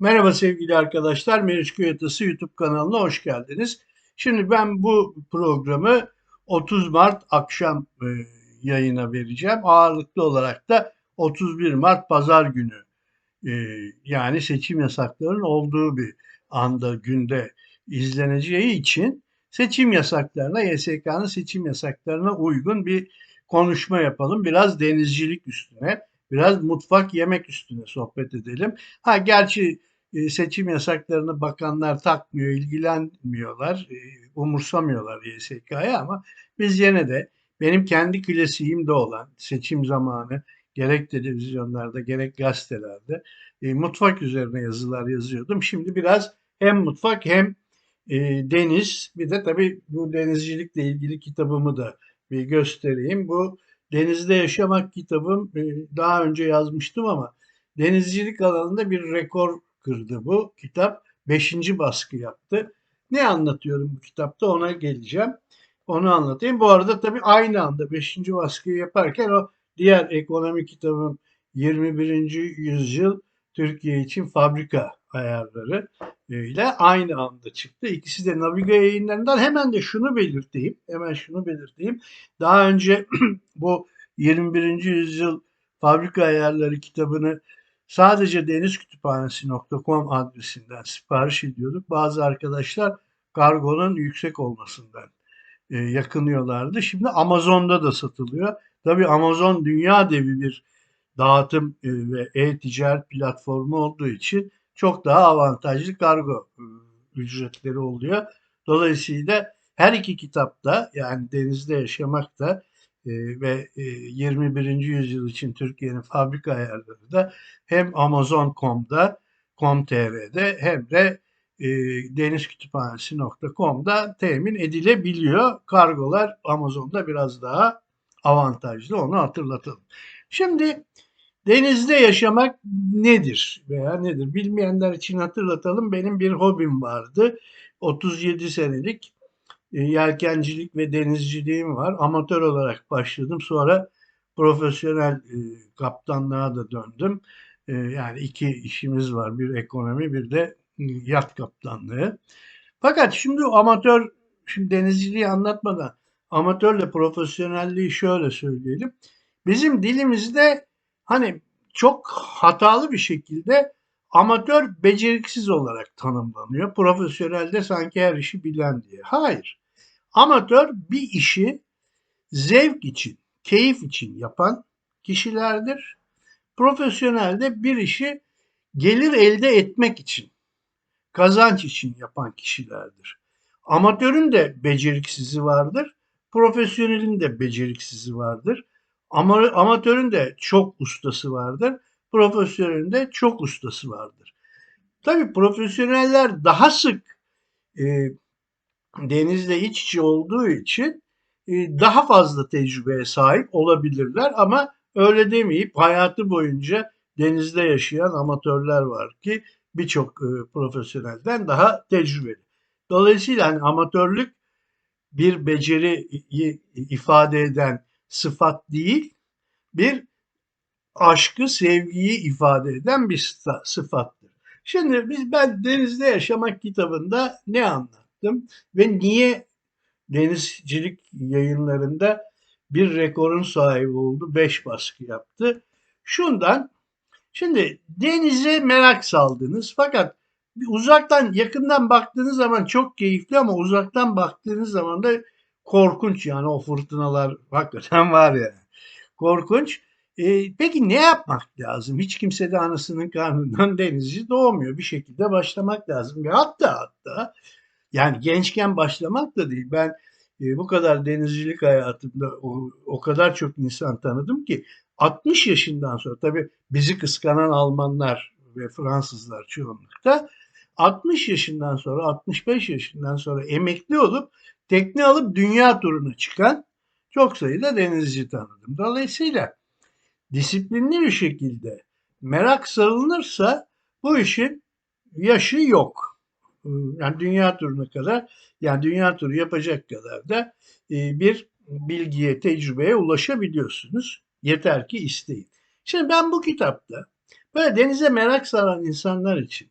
Merhaba sevgili arkadaşlar, Meriç Kuyatası YouTube kanalına hoş geldiniz. Şimdi ben bu programı 30 Mart akşam e, yayına vereceğim. Ağırlıklı olarak da 31 Mart pazar günü e, yani seçim yasaklarının olduğu bir anda günde izleneceği için seçim yasaklarına, YSK'nın seçim yasaklarına uygun bir konuşma yapalım. Biraz denizcilik üstüne, biraz mutfak yemek üstüne sohbet edelim. Ha gerçi e, seçim yasaklarını bakanlar takmıyor, ilgilenmiyorlar, e, umursamıyorlar YSK'ya ama biz yine de benim kendi klasiğimde olan seçim zamanı gerek televizyonlarda gerek gazetelerde e, mutfak üzerine yazılar yazıyordum. Şimdi biraz hem mutfak hem deniz bir de tabii bu denizcilikle ilgili kitabımı da bir göstereyim. Bu Denizde Yaşamak kitabım e, daha önce yazmıştım ama denizcilik alanında bir rekor kırdı bu kitap. Beşinci baskı yaptı. Ne anlatıyorum bu kitapta ona geleceğim. Onu anlatayım. Bu arada tabii aynı anda beşinci baskıyı yaparken o diğer ekonomi kitabım 21. yüzyıl Türkiye için fabrika ayarları ile aynı anda çıktı. İkisi de Naviga yayınlarından. Hemen de şunu belirteyim. Hemen şunu belirteyim. Daha önce bu 21. yüzyıl fabrika ayarları kitabını sadece denizkütüphanesi.com adresinden sipariş ediyorduk. Bazı arkadaşlar kargonun yüksek olmasından e, yakınıyorlardı. Şimdi Amazon'da da satılıyor. Tabii Amazon dünya devi bir dağıtım e, ve e-ticaret platformu olduğu için çok daha avantajlı kargo e, ücretleri oluyor. Dolayısıyla her iki kitapta yani denizde yaşamak da e, ve 21. yüzyıl için Türkiye'nin fabrika ayarları da hem Amazon.com'da, com.tr'de hem de e, denizkütüphanesi.com'da temin edilebiliyor. Kargolar Amazon'da biraz daha avantajlı onu hatırlatalım. Şimdi denizde yaşamak nedir veya nedir bilmeyenler için hatırlatalım. Benim bir hobim vardı. 37 senelik e, yelkencilik ve denizciliğim var. Amatör olarak başladım. Sonra profesyonel e, kaptanlığa da döndüm. E, yani iki işimiz var. Bir ekonomi bir de yat kaptanlığı. Fakat şimdi amatör, şimdi denizciliği anlatmadan amatörle profesyonelliği şöyle söyleyelim. Bizim dilimizde hani çok hatalı bir şekilde amatör beceriksiz olarak tanımlanıyor. Profesyonelde sanki her işi bilen diye. Hayır. Amatör bir işi zevk için, keyif için yapan kişilerdir. Profesyonelde bir işi gelir elde etmek için, kazanç için yapan kişilerdir. Amatörün de beceriksizi vardır, profesyonelin de beceriksizi vardır. Ama amatörün de çok ustası vardır, profesyonelin de çok ustası vardır. Tabii profesyoneller daha sık e, denizle iç içe olduğu için e, daha fazla tecrübeye sahip olabilirler ama öyle demeyip hayatı boyunca denizde yaşayan amatörler var ki birçok e, profesyonelden daha tecrübeli. Dolayısıyla hani amatörlük bir beceri ifade eden sıfat değil, bir aşkı, sevgiyi ifade eden bir sıfattır. Şimdi biz ben Denizde Yaşamak kitabında ne anlattım ve niye denizcilik yayınlarında bir rekorun sahibi oldu, beş baskı yaptı. Şundan, şimdi denize merak saldınız fakat uzaktan yakından baktığınız zaman çok keyifli ama uzaktan baktığınız zaman da korkunç yani o fırtınalar hakikaten var ya. Korkunç. E, peki ne yapmak lazım? Hiç kimse de anasının karnından denizci doğmuyor. Bir şekilde başlamak lazım. Ve hatta hatta yani gençken başlamak da değil. Ben e, bu kadar denizcilik hayatımda o, o kadar çok insan tanıdım ki 60 yaşından sonra tabii bizi kıskanan Almanlar ve Fransızlar çoğunlukta 60 yaşından sonra 65 yaşından sonra emekli olup tekne alıp dünya turuna çıkan çok sayıda denizci tanıdım. Dolayısıyla disiplinli bir şekilde merak sarılırsa bu işin yaşı yok. Yani dünya turuna kadar yani dünya turu yapacak kadar da e, bir bilgiye, tecrübeye ulaşabiliyorsunuz. Yeter ki isteyin. Şimdi ben bu kitapta böyle denize merak saran insanlar için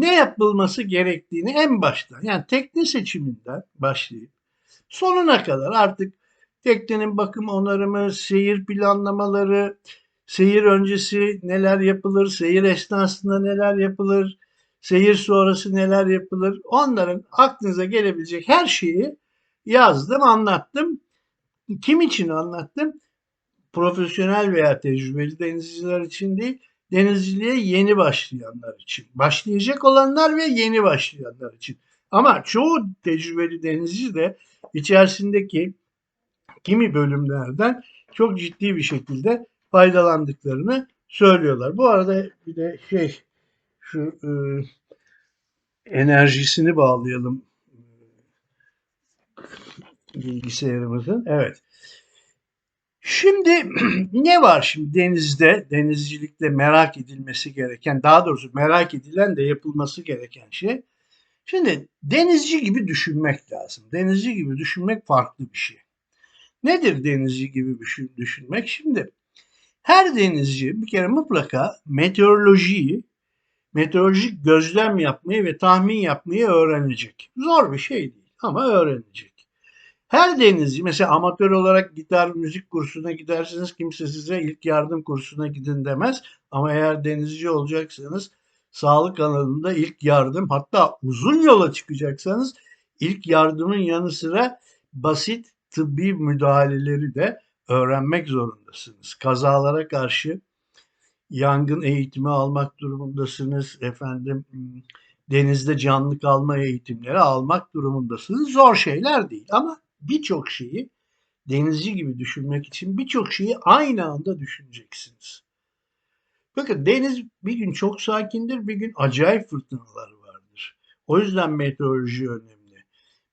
ne yapılması gerektiğini en baştan yani tekne seçiminden başlayıp sonuna kadar artık teknenin bakım onarımı, seyir planlamaları, seyir öncesi neler yapılır, seyir esnasında neler yapılır, seyir sonrası neler yapılır. Onların aklınıza gelebilecek her şeyi yazdım, anlattım. Kim için anlattım? Profesyonel veya tecrübeli denizciler için değil, denizciliğe yeni başlayanlar için. Başlayacak olanlar ve yeni başlayanlar için. Ama çoğu tecrübeli denizci de içerisindeki kimi bölümlerden çok ciddi bir şekilde faydalandıklarını söylüyorlar. Bu arada bir de şey şu e, enerjisini bağlayalım bilgisayarımızın. Evet. Şimdi ne var şimdi denizde, denizcilikte merak edilmesi gereken, daha doğrusu merak edilen de yapılması gereken şey. Şimdi denizci gibi düşünmek lazım. Denizci gibi düşünmek farklı bir şey. Nedir denizci gibi düşünmek? Şimdi her denizci bir kere mutlaka meteorolojiyi, meteorolojik gözlem yapmayı ve tahmin yapmayı öğrenecek. Zor bir şey değil ama öğrenecek. Her denizci mesela amatör olarak gitar müzik kursuna giderseniz kimse size ilk yardım kursuna gidin demez. Ama eğer denizci olacaksanız sağlık alanında ilk yardım hatta uzun yola çıkacaksanız ilk yardımın yanı sıra basit tıbbi müdahaleleri de öğrenmek zorundasınız. Kazalara karşı yangın eğitimi almak durumundasınız. Efendim denizde canlı kalma eğitimleri almak durumundasınız. Zor şeyler değil ama birçok şeyi denizci gibi düşünmek için birçok şeyi aynı anda düşüneceksiniz. Bakın deniz bir gün çok sakindir, bir gün acayip fırtınalar vardır. O yüzden meteoroloji önemli.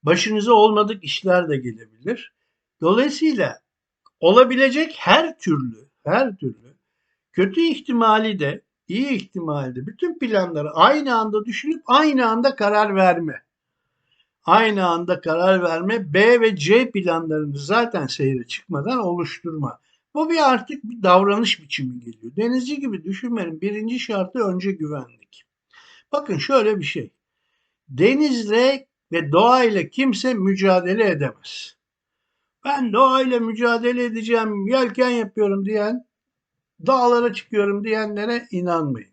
Başınıza olmadık işler de gelebilir. Dolayısıyla olabilecek her türlü, her türlü kötü ihtimali de, iyi ihtimali de bütün planları aynı anda düşünüp aynı anda karar verme aynı anda karar verme, B ve C planlarını zaten seyre çıkmadan oluşturma. Bu bir artık bir davranış biçimi geliyor. Denizci gibi düşünmenin birinci şartı önce güvenlik. Bakın şöyle bir şey. Denizle ve doğayla kimse mücadele edemez. Ben doğayla mücadele edeceğim, yelken yapıyorum diyen, dağlara çıkıyorum diyenlere inanmayın.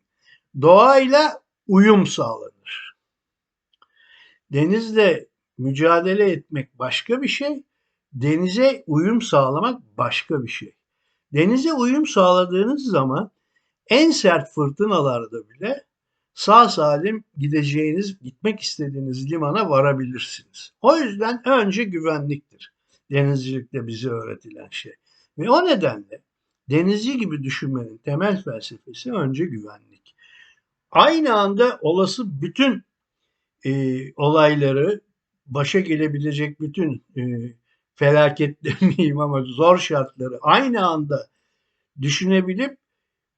Doğayla uyum sağlanır denizle mücadele etmek başka bir şey, denize uyum sağlamak başka bir şey. Denize uyum sağladığınız zaman en sert fırtınalarda bile sağ salim gideceğiniz, gitmek istediğiniz limana varabilirsiniz. O yüzden önce güvenliktir. Denizcilikte bize öğretilen şey. Ve o nedenle denizci gibi düşünmenin temel felsefesi önce güvenlik. Aynı anda olası bütün e, olayları başa gelebilecek bütün e, felaketler demeyeyim ama zor şartları aynı anda düşünebilip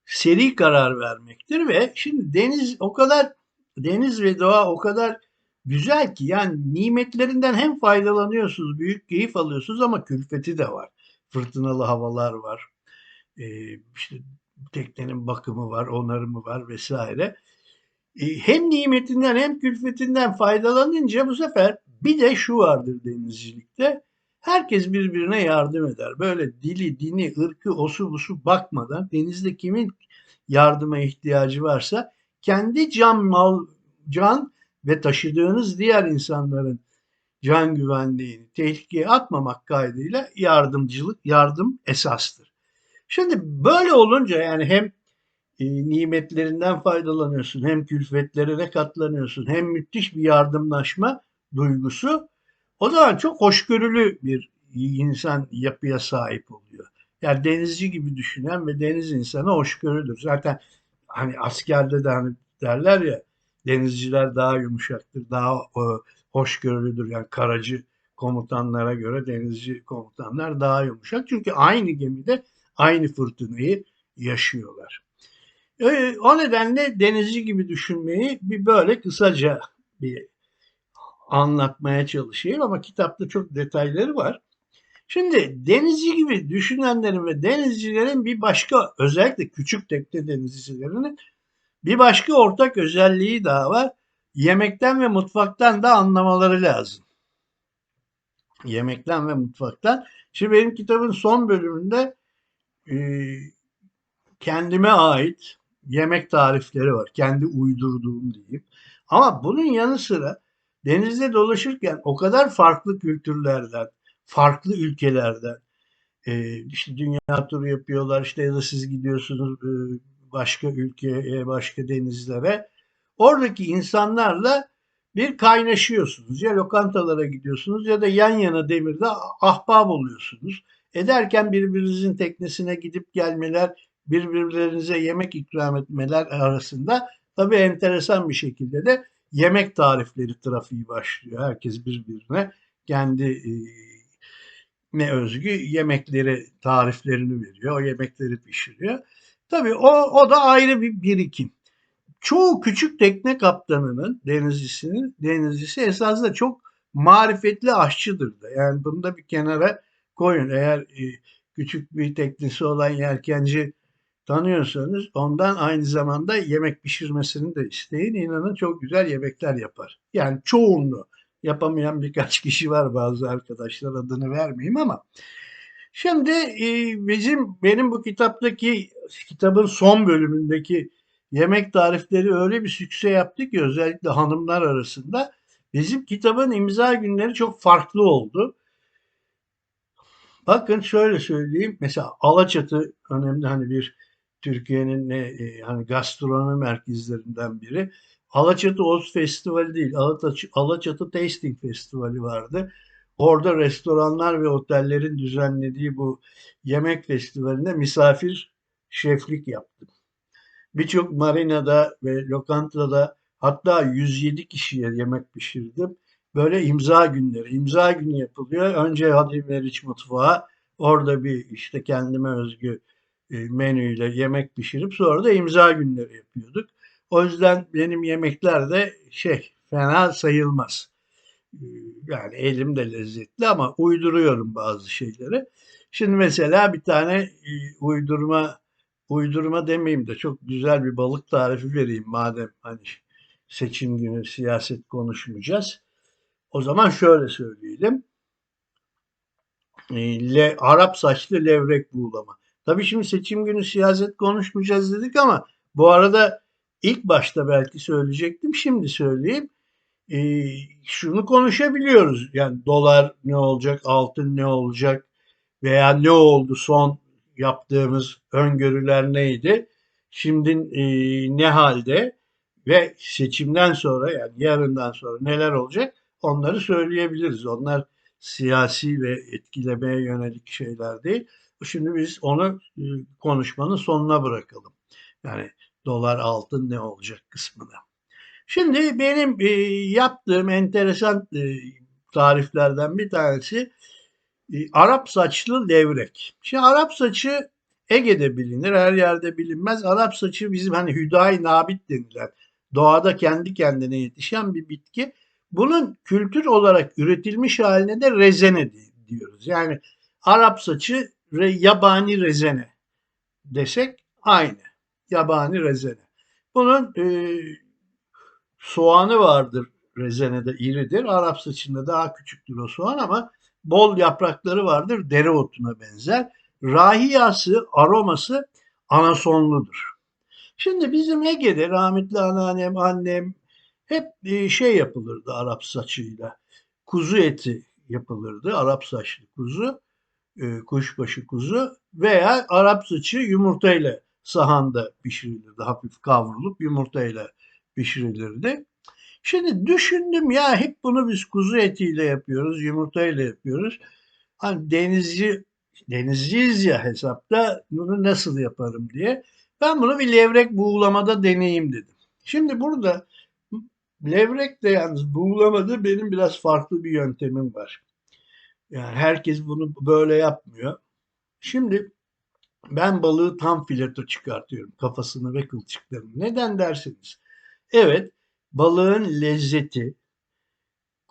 seri karar vermektir ve şimdi deniz o kadar deniz ve doğa o kadar güzel ki yani nimetlerinden hem faydalanıyorsunuz, büyük keyif alıyorsunuz ama külfeti de var. Fırtınalı havalar var. Ee, işte teknenin bakımı var, onarımı var vesaire. E, hem nimetinden hem külfetinden faydalanınca bu sefer bir de şu vardır denizcilikte. Herkes birbirine yardım eder. Böyle dili, dini, ırkı, osu busu bakmadan denizde kimin yardıma ihtiyacı varsa kendi can mal can ve taşıdığınız diğer insanların can güvenliğini tehlikeye atmamak kaydıyla yardımcılık, yardım esastır. Şimdi böyle olunca yani hem e, nimetlerinden faydalanıyorsun. Hem külfetlerine katlanıyorsun. Hem müthiş bir yardımlaşma duygusu. O zaman çok hoşgörülü bir insan yapıya sahip oluyor. Yani denizci gibi düşünen ve deniz insanı hoşgörüdür. Zaten hani askerde de hani derler ya denizciler daha yumuşaktır, daha e, hoşgörülüdür. Yani karacı komutanlara göre denizci komutanlar daha yumuşak. Çünkü aynı gemide aynı fırtınayı yaşıyorlar. O nedenle denizci gibi düşünmeyi bir böyle kısaca bir anlatmaya çalışayım ama kitapta çok detayları var. Şimdi denizci gibi düşünenlerin ve denizcilerin bir başka özellikle küçük tekne denizcilerinin bir başka ortak özelliği daha var. yemekten ve mutfaktan da anlamaları lazım. Yemekten ve mutfaktan. Şimdi benim kitabın son bölümünde e, kendime ait yemek tarifleri var. Kendi uydurduğum diyeyim. Ama bunun yanı sıra denizde dolaşırken o kadar farklı kültürlerden, farklı ülkelerden e, işte dünya turu yapıyorlar işte ya da siz gidiyorsunuz e, başka ülkeye, başka denizlere. Oradaki insanlarla bir kaynaşıyorsunuz. Ya lokantalara gidiyorsunuz ya da yan yana demirde ahbap oluyorsunuz. Ederken birbirinizin teknesine gidip gelmeler, birbirlerinize yemek ikram etmeler arasında tabii enteresan bir şekilde de yemek tarifleri trafiği başlıyor. Herkes birbirine kendi e, ne özgü yemekleri tariflerini veriyor. O yemekleri pişiriyor. Tabii o, o da ayrı bir birikim. Çoğu küçük tekne kaptanının, denizcisinin, denizcisi esasında çok marifetli aşçıdır da. Yani bunu da bir kenara koyun. Eğer e, küçük bir teknesi olan yelkenci tanıyorsanız ondan aynı zamanda yemek pişirmesini de isteyin. İnanın çok güzel yemekler yapar. Yani çoğunluğu yapamayan birkaç kişi var bazı arkadaşlar adını vermeyeyim ama şimdi e, bizim benim bu kitaptaki kitabın son bölümündeki yemek tarifleri öyle bir sükse yaptı ki özellikle hanımlar arasında bizim kitabın imza günleri çok farklı oldu. Bakın şöyle söyleyeyim. Mesela Alaçatı önemli hani bir Türkiye'nin e, hani gastronomi merkezlerinden biri. Alaçatı Oz Festivali değil, Alaçatı, Alaçatı Tasting Festivali vardı. Orada restoranlar ve otellerin düzenlediği bu yemek festivalinde misafir şeflik yaptım. Birçok marinada ve lokantada hatta 107 kişiye yemek pişirdim. Böyle imza günleri, imza günü yapılıyor. Önce hadi Meriç mutfağa, orada bir işte kendime özgü menüyle yemek pişirip sonra da imza günleri yapıyorduk. O yüzden benim yemekler de şey fena sayılmaz. Ee, yani elim de lezzetli ama uyduruyorum bazı şeyleri. Şimdi mesela bir tane e, uydurma uydurma demeyeyim de çok güzel bir balık tarifi vereyim madem hani seçim günü siyaset konuşmayacağız. O zaman şöyle söyleyelim. E, le, Arap saçlı levrek buğulama. Tabii şimdi seçim günü siyaset konuşmayacağız dedik ama bu arada ilk başta belki söyleyecektim şimdi söyleyeyim. E, şunu konuşabiliyoruz. Yani dolar ne olacak, altın ne olacak veya ne oldu son yaptığımız öngörüler neydi? Şimdi e, ne halde ve seçimden sonra yani yarından sonra neler olacak onları söyleyebiliriz. Onlar siyasi ve etkilemeye yönelik şeyler değil. Şimdi biz onu e, konuşmanın sonuna bırakalım. Yani dolar altın ne olacak kısmına. Şimdi benim e, yaptığım enteresan e, tariflerden bir tanesi Arap saçlı levrek. Şimdi Arap saçı Ege'de bilinir, her yerde bilinmez. Arap saçı bizim hani hüdayi nabit denilen doğada kendi kendine yetişen bir bitki. Bunun kültür olarak üretilmiş haline de rezene diyoruz. Yani Arap saçı re, yabani rezene desek aynı. Yabani rezene. Bunun e, soğanı vardır rezenede iridir. Arap saçında daha küçüktür o soğan ama bol yaprakları vardır. Dereotuna benzer. Rahiyası, aroması anasonludur. Şimdi bizim Ege'de rahmetli anneannem, annem hep e, şey yapılırdı Arap saçıyla. Kuzu eti yapılırdı. Arap saçlı kuzu, e, kuşbaşı kuzu veya Arap saçı yumurtayla sahanda pişirilirdi. Hafif kavrulup yumurtayla pişirilirdi. Şimdi düşündüm ya hep bunu biz kuzu etiyle yapıyoruz, yumurtayla yapıyoruz. Hani denizci, denizciyiz ya hesapta bunu nasıl yaparım diye. Ben bunu bir levrek buğulamada deneyeyim dedim. Şimdi burada levrek de yalnız buğulamada benim biraz farklı bir yöntemim var. Yani herkes bunu böyle yapmıyor. Şimdi ben balığı tam fileto çıkartıyorum kafasını ve kılçıklarını. Neden dersiniz? Evet balığın lezzeti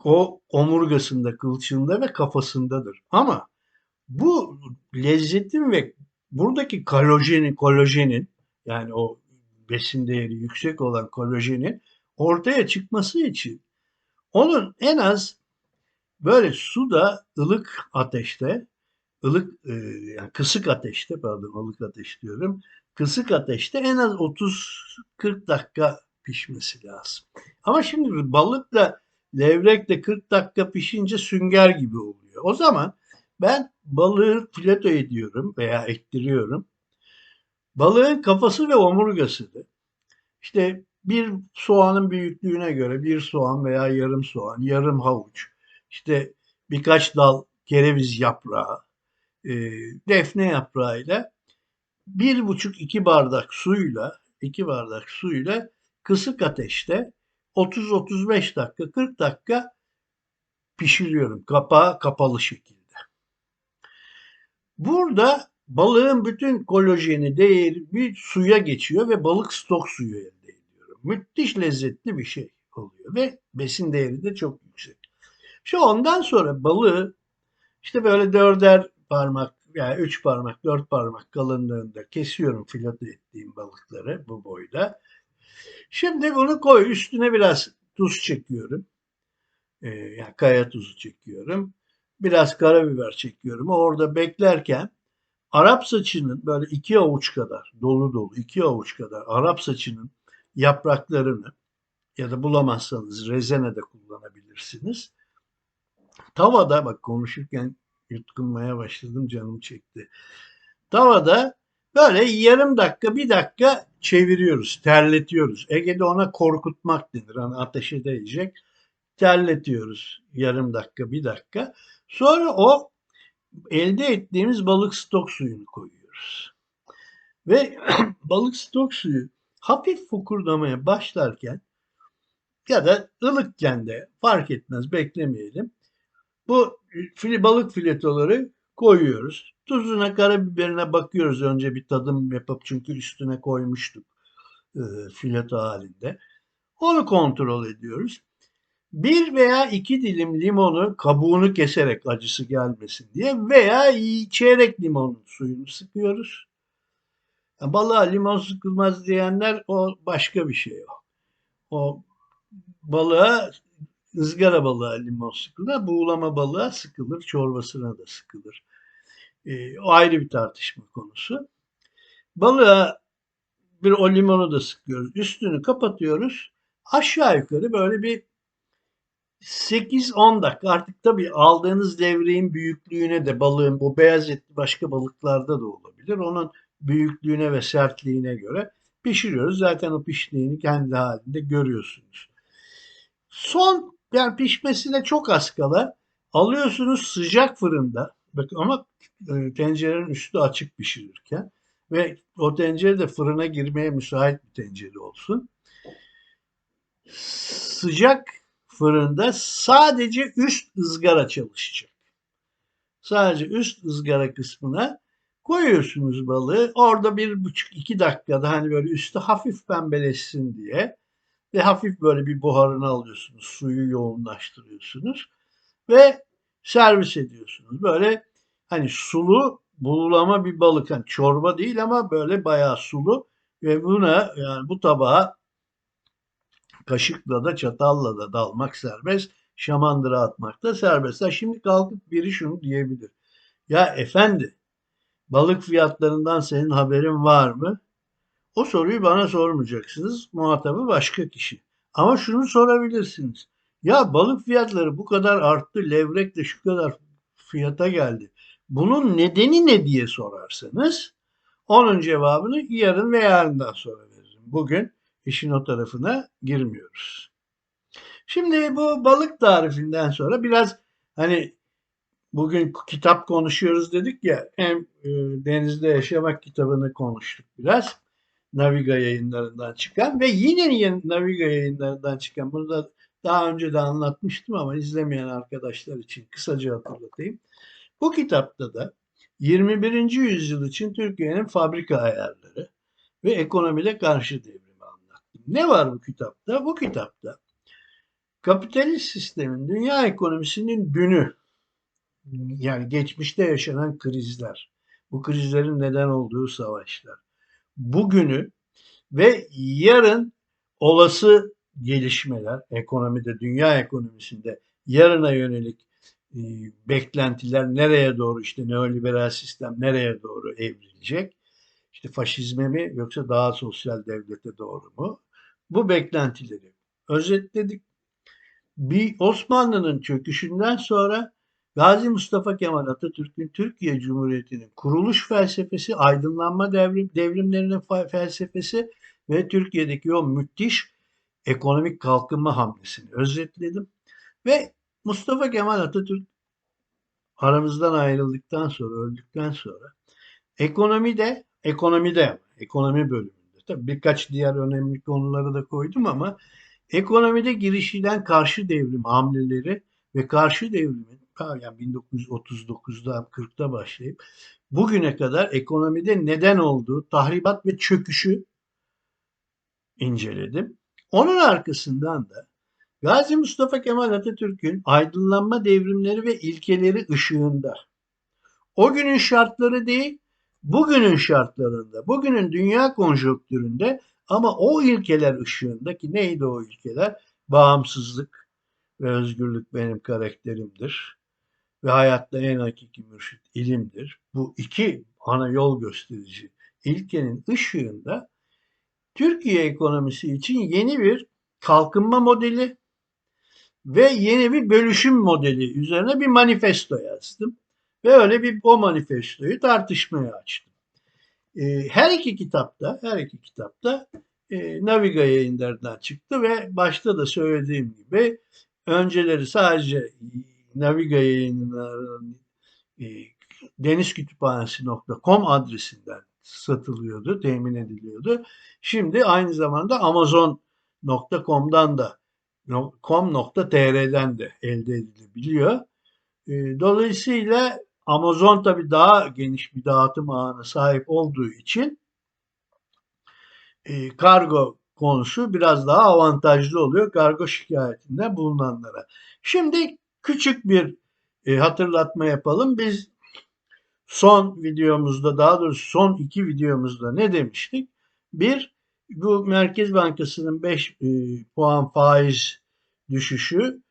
o omurgasında, kılçığında ve kafasındadır. Ama bu lezzetin ve buradaki kolajenin, kolajenin yani o besin değeri yüksek olan kolajenin ortaya çıkması için onun en az böyle suda ılık ateşte ılık e, yani kısık ateşte pardon ılık ateş diyorum. Kısık ateşte en az 30-40 dakika pişmesi lazım. Ama şimdi balık da levrek de 40 dakika pişince sünger gibi oluyor. O zaman ben balığı fileto ediyorum veya ettiriyorum. Balığın kafası ve omurgasını işte bir soğanın büyüklüğüne göre bir soğan veya yarım soğan, yarım havuç, işte birkaç dal kereviz yaprağı, e, defne yaprağıyla bir buçuk iki bardak suyla iki bardak suyla kısık ateşte 30-35 dakika 40 dakika pişiriyorum kapağı kapalı şekilde. Burada balığın bütün kolajeni değeri bir suya geçiyor ve balık stok suyu elde ediyorum. Müthiş lezzetli bir şey oluyor ve besin değeri de çok. Şu ondan sonra balığı işte böyle dörder parmak yani üç parmak, dört parmak kalınlığında kesiyorum fileto ettiğim balıkları bu boyda. Şimdi bunu koy üstüne biraz tuz çekiyorum. Ee, yani kaya tuzu çekiyorum. Biraz karabiber çekiyorum. Orada beklerken Arap saçının böyle iki avuç kadar dolu dolu iki avuç kadar Arap saçının yapraklarını ya da bulamazsanız rezene de kullanabilirsiniz. Tavada bak konuşurken yutkunmaya başladım canım çekti. Tavada böyle yarım dakika bir dakika çeviriyoruz, terletiyoruz. Ege'de ona korkutmak denir. Hani ateşe değecek. Terletiyoruz yarım dakika bir dakika. Sonra o elde ettiğimiz balık stok suyunu koyuyoruz. Ve balık stok suyu hafif fokurdamaya başlarken ya da ılıkken de fark etmez beklemeyelim. Bu fili, balık filetoları koyuyoruz. Tuzuna, karabiberine bakıyoruz önce bir tadım yapıp çünkü üstüne koymuştuk e, fileto halinde. Onu kontrol ediyoruz. Bir veya iki dilim limonu kabuğunu keserek acısı gelmesin diye veya çeyrek limonun suyunu sıkıyoruz. Yani balığa limon sıkılmaz diyenler o başka bir şey o. O balığa ızgara balığa limon sıkılır, buğulama balığa sıkılır, çorbasına da sıkılır. E, o ayrı bir tartışma konusu. Balığa bir o limonu da sıkıyoruz. Üstünü kapatıyoruz. Aşağı yukarı böyle bir 8-10 dakika artık tabii aldığınız devreğin büyüklüğüne de balığın bu beyaz etli başka balıklarda da olabilir. Onun büyüklüğüne ve sertliğine göre pişiriyoruz. Zaten o piştiğini kendi halinde görüyorsunuz. Son yani pişmesine çok az kala alıyorsunuz sıcak fırında. Bakın ama e, tencerenin üstü açık pişirirken ve o tencere de fırına girmeye müsait bir tencere olsun. Sıcak fırında sadece üst ızgara çalışacak. Sadece üst ızgara kısmına koyuyorsunuz balığı. Orada bir buçuk iki dakikada hani böyle üstü hafif pembeleşsin diye ve hafif böyle bir buharını alıyorsunuz. Suyu yoğunlaştırıyorsunuz ve servis ediyorsunuz. Böyle hani sulu bululama bir balık. Yani çorba değil ama böyle bayağı sulu ve buna yani bu tabağa kaşıkla da çatalla da dalmak serbest. Şamandıra atmak da serbest. Ha şimdi kalkıp biri şunu diyebilir. Ya efendi balık fiyatlarından senin haberin var mı? O soruyu bana sormayacaksınız. Muhatabı başka kişi. Ama şunu sorabilirsiniz. Ya balık fiyatları bu kadar arttı, levrek de şu kadar fiyata geldi. Bunun nedeni ne diye sorarsanız onun cevabını yarın ve yarından sonra veririm. Bugün işin o tarafına girmiyoruz. Şimdi bu balık tarifinden sonra biraz hani bugün kitap konuşuyoruz dedik ya hem e, denizde yaşamak kitabını konuştuk biraz. Naviga yayınlarından çıkan ve yine yeni Naviga yayınlarından çıkan bunu da daha önce de anlatmıştım ama izlemeyen arkadaşlar için kısaca hatırlatayım. Bu kitapta da 21. yüzyıl için Türkiye'nin fabrika ayarları ve ekonomide karşı devrimi anlattım. Ne var bu kitapta? Bu kitapta kapitalist sistemin dünya ekonomisinin dünü yani geçmişte yaşanan krizler, bu krizlerin neden olduğu savaşlar, bugünü ve yarın olası gelişmeler, ekonomide, dünya ekonomisinde yarına yönelik e, beklentiler nereye doğru işte neoliberal sistem nereye doğru evrilecek? İşte faşizme mi yoksa daha sosyal devlete doğru mu? Bu beklentileri özetledik. Bir Osmanlı'nın çöküşünden sonra Gazi Mustafa Kemal Atatürk'ün Türkiye Cumhuriyeti'nin kuruluş felsefesi, aydınlanma devrim, devrimlerinin felsefesi ve Türkiye'deki o müthiş ekonomik kalkınma hamlesini özetledim. Ve Mustafa Kemal Atatürk aramızdan ayrıldıktan sonra, öldükten sonra ekonomide, ekonomide, ekonomi bölümünde, tabii birkaç diğer önemli konuları da koydum ama ekonomide girişilen karşı devrim hamleleri ve karşı devrimin yani 1939'da 40'ta başlayıp bugüne kadar ekonomide neden olduğu tahribat ve çöküşü inceledim. Onun arkasından da Gazi Mustafa Kemal Atatürk'ün aydınlanma devrimleri ve ilkeleri ışığında o günün şartları değil, bugünün şartlarında, bugünün dünya konjonktüründe ama o ilkeler ışığında ki neydi o ilkeler? Bağımsızlık ve özgürlük benim karakterimdir ve hayatta en hakiki mürşit ilimdir. Bu iki ana yol gösterici ilkenin ışığında Türkiye ekonomisi için yeni bir kalkınma modeli ve yeni bir bölüşüm modeli üzerine bir manifesto yazdım. Ve öyle bir o manifestoyu tartışmaya açtım. Ee, her iki kitapta, her iki kitapta e, Naviga yayınlarından çıktı ve başta da söylediğim gibi önceleri sadece Naviga yayınlarının e, denizkütüphanesi.com adresinden satılıyordu, temin ediliyordu. Şimdi aynı zamanda amazon.com'dan da com.tr'den de elde edilebiliyor. E, dolayısıyla Amazon tabi daha geniş bir dağıtım ağına sahip olduğu için e, kargo konusu biraz daha avantajlı oluyor kargo şikayetinde bulunanlara. Şimdi küçük bir e, hatırlatma yapalım. Biz son videomuzda daha doğrusu son iki videomuzda ne demiştik? Bir, bu Merkez Bankası'nın 5 e, puan faiz düşüşü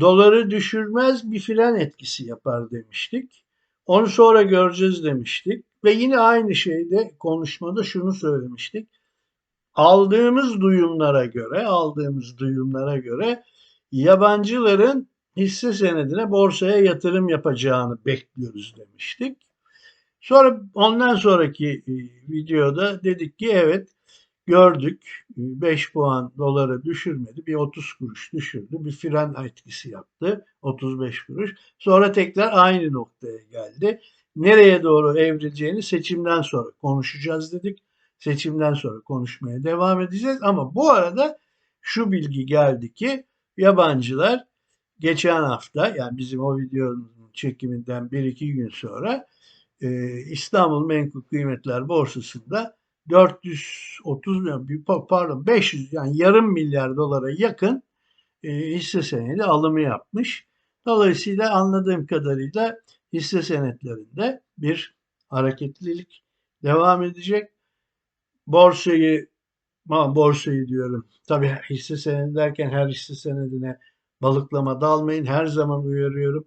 doları düşürmez bir fren etkisi yapar demiştik. Onu sonra göreceğiz demiştik. Ve yine aynı şeyde konuşmada şunu söylemiştik. Aldığımız duyumlara göre, aldığımız duyumlara göre yabancıların hisse senedine borsaya yatırım yapacağını bekliyoruz demiştik. Sonra ondan sonraki e, videoda dedik ki evet gördük 5 puan doları düşürmedi bir 30 kuruş düşürdü bir fren etkisi yaptı 35 kuruş sonra tekrar aynı noktaya geldi. Nereye doğru evrileceğini seçimden sonra konuşacağız dedik. Seçimden sonra konuşmaya devam edeceğiz ama bu arada şu bilgi geldi ki yabancılar geçen hafta yani bizim o videonun çekiminden 1-2 gün sonra e, İstanbul Menkul Kıymetler Borsası'nda 430 pardon 500 yani yarım milyar dolara yakın e, hisse senedi alımı yapmış. Dolayısıyla anladığım kadarıyla hisse senetlerinde bir hareketlilik devam edecek. Borsayı borsayı diyorum. Tabii hisse senedi derken her hisse senedine balıklama dalmayın. Her zaman uyarıyorum.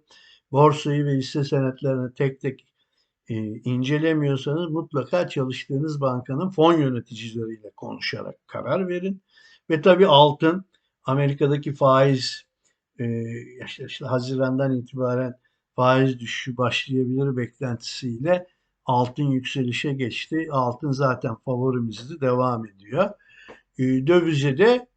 Borsayı ve hisse senetlerini tek tek e, incelemiyorsanız mutlaka çalıştığınız bankanın fon yöneticileriyle konuşarak karar verin. Ve tabii altın Amerika'daki faiz e, işte, işte Haziran'dan itibaren faiz düşüşü başlayabilir beklentisiyle altın yükselişe geçti. Altın zaten favorimizdi devam ediyor. E, dövize de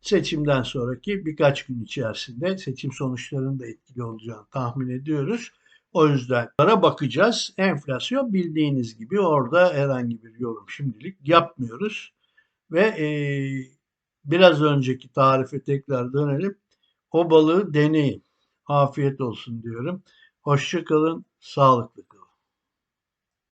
seçimden sonraki birkaç gün içerisinde seçim sonuçlarının da etkili olacağını tahmin ediyoruz. O yüzden para bakacağız. Enflasyon bildiğiniz gibi orada herhangi bir yorum şimdilik yapmıyoruz. Ve e, biraz önceki tarife tekrar dönelim. O balığı deneyin. Afiyet olsun diyorum. Hoşçakalın, sağlıklı kalın.